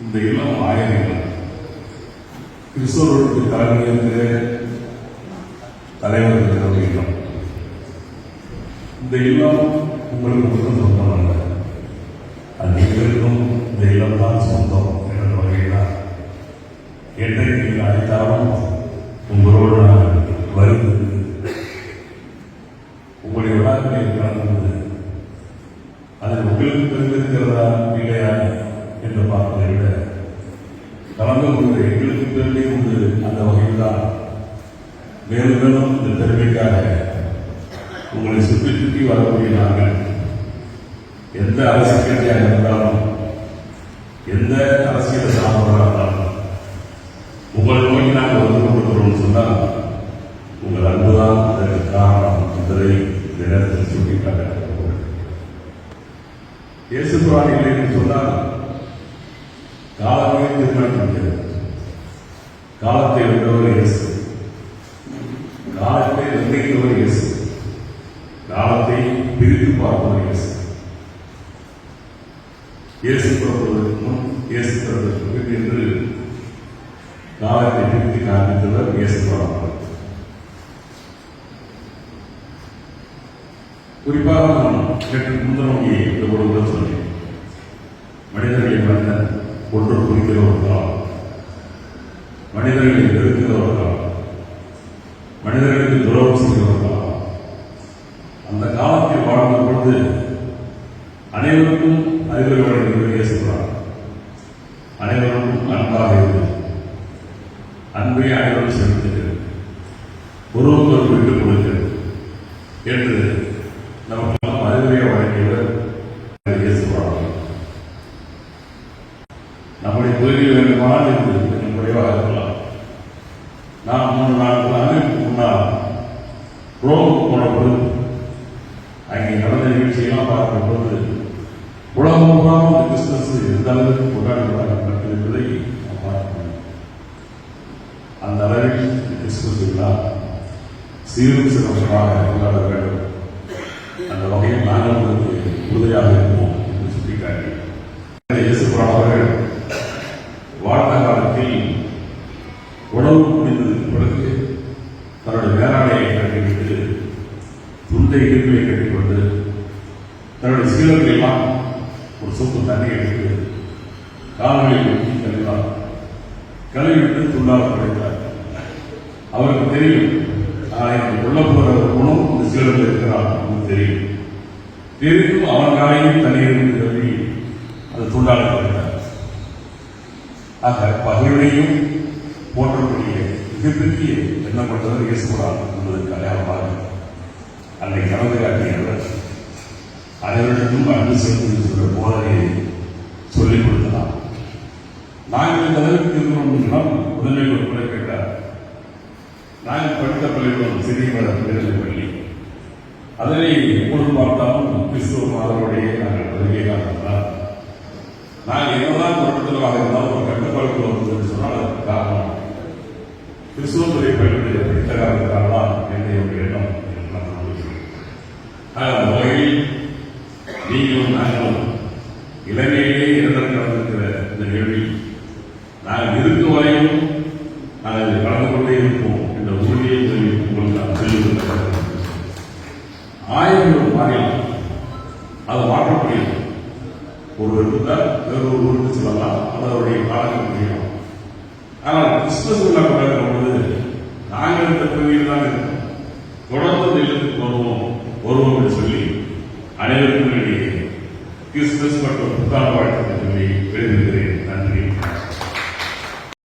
இந்த இல்லம் ஆயிரம் இல்லம் கிறிஸ்தவர்களுக்கு தலைமையிலே தலைவர் இருக்கிற இல்லம் இந்த இல்லம் உங்களுக்கு மட்டும் சொந்தமல்ல. அல்ல அது எங்களுக்கும் இந்த இல்லம் தான் சொந்தம் என்ற வகையில் என்றைக்கு நீங்கள் அழைத்தாலும் உங்களோடு நான் வருவது உங்களுடைய விழாக்களில் கலந்து அது உங்களுக்கு தெரிந்திருக்கிறதா இல்லையா என்று பார்ப்பதை விட கலந்து கொண்டு எங்களுக்கு பெருமை உண்டு. அந்த வகையில் தான் மேலும் மேலும் இந்த பெருமைக்காக உங்களை சுற்றி சுற்றி வரக்கூடிய நாங்கள் எந்த அரசியல் கட்சியாக இருந்தாலும் எந்த அரசியல் சார்ந்தவராக இருந்தாலும் உங்களை நோக்கி நாங்கள் வந்து கொண்டிருக்கிறோம் சொன்னால் உங்கள் அன்புதான் அதற்கு காரணம் என்பதை இந்த நேரத்தில் சுட்டிக்காட்ட இயேசு புராணி இல்லை என்று சொன்னால் காலமே தீர்மானிக்கிறது காலத்தை வென்றவர் இயேசு. காலத்தை நிர்ணயித்தவர் இயேசு. காலத்தை பிரித்து பார்ப்பவர் இயேசு. இயேசு பிறப்பதற்கு முன் இயேசு பிறப்பதற்கு பின் என்று காலத்தை பிரித்து காண்பித்தவர் இயேசு புராணம் குறிப்பாக நாம் நேற்று முந்தனோக்கி இந்த ஒரு மனிதர்களை வெறுக்கிற மனிதர்களுக்கு துரோகம் செய்கிறவர்களா அந்த காலத்தில் வாழ்ந்த பொழுது அனைவருக்கும் அறிவுரைகளை பேசுகிறார் சொல்றார் அனைவருக்கும் அன்பாக இருந்து அன்பை அனைவரும் செலுத்துகிறது ஒருவருக்கு விட்டுக் கொடுக்கிறது என்று நமக்கு அறிவுரை வழங்கியவர் இயேசு நம்முடைய தொழில் வேண்டுமானால் என்று கொஞ்சம் குறைவாக இருக்கலாம். நான் மூணு நாட்கள் ஆண்டுகளுக்கு முன்னால் ரோமுக்கு போன அங்கே நடந்த நிகழ்ச்சியெல்லாம் பார்க்கும் பொழுது உலகம் முழுவதும் இந்த கிறிஸ்துமஸ் எந்த அளவுக்கு கொண்டாடப்படாது என்பதை நான் பார்க்க அந்த அளவில் கிறிஸ்துமஸ் விழா சீரும் சிறப்பாக கொண்டாட வேண்டும் அந்த வகையில் நாங்கள் உங்களுக்கு உறுதியாக இருப்போம் என்று சுட்டிக்காட்டி இயேசுபுரம் அவர்கள் வாழ்ந்த காலத்தில் உணவு முடிந்ததற்கு பிறகு தன்னுடைய வேளாண்மையை கட்டிவிட்டு துண்டை இடுப்பை கட்டிக்கொண்டு தன்னுடைய சீலர்கள் எல்லாம் ஒரு சொப்பு தண்ணி எடுத்து கால்களை ஊற்றி கழுவார் கழுவிட்டு துண்டாக கிடைத்தார் அவருக்கு தெரியும் நான் எனக்கு உள்ள போகிற குணம் இந்த சீலத்தில் இருக்கிறார் தெரியும். தெரிந்தும் அவன் காலையும் தண்ணீர் கழுவி அது துண்டாக கிடைத்தார் ஆக பகையுடையும் போற்றக்கூடிய மிகப்பெரிய பண்ணுறது இயேசுகிறார் என்பதற்கு அடையாளமாக அதை கலந்து காட்டியவர் அனைவருக்கும் அன்பு செலுத்தி சொல்ற போதனையை சொல்லிக் கொடுக்கலாம் நாங்கள் இந்த அளவுக்கு இருக்கிறோம் என்றால் முதலில் ஒரு முறை கேட்டார். நாங்கள் படித்த பள்ளிக்கூடம் சிறிய மேல்நிலை பள்ளி. அதனை எப்பொழுது பார்த்தாலும் கிறிஸ்துவ மாதவருடைய நாங்கள் வருகை காட்டலாம் நாங்கள் என்னதான் தொடர்புகளாக இருந்தாலும் ஒரு கட்டுப்பாடுகள் வந்து சொன்னால் அதற்கு காரணம். கிறிஸ்துவ துறை பள்ளிகளை படித்த காரணத்தால் தான் என்னுடைய எண்ணம் என்று நான் நம்புகிறேன் ஆக, அந்த வகையில் நீங்களும் நாங்களும் இலங்கையிலே இறந்தல் நடந்திருக்கிற இந்த நிகழ்வில் நாங்கள் இருக்கும் வரையும் நாங்கள் இதில் கலந்து கொண்டே இருப்போம் என்ற உறுதியை சொல்லி உங்களுக்கு நான் சொல்லியிருக்கிறேன் ஆயிரம் மாநிலம் அது மாற்ற முடியும் ஒரு இருந்தால் வேறொரு ஊருக்கு செல்லலாம். அது அவருடைய காலங்கள் முடியும் ஆனால் கிறிஸ்துமஸ் விழா அனைவருக்கும் கிறிஸ்துமஸ் மற்றும் புத்தாண்டு வாழ்த்துக்களை விரும்புகிறேன் நன்றி.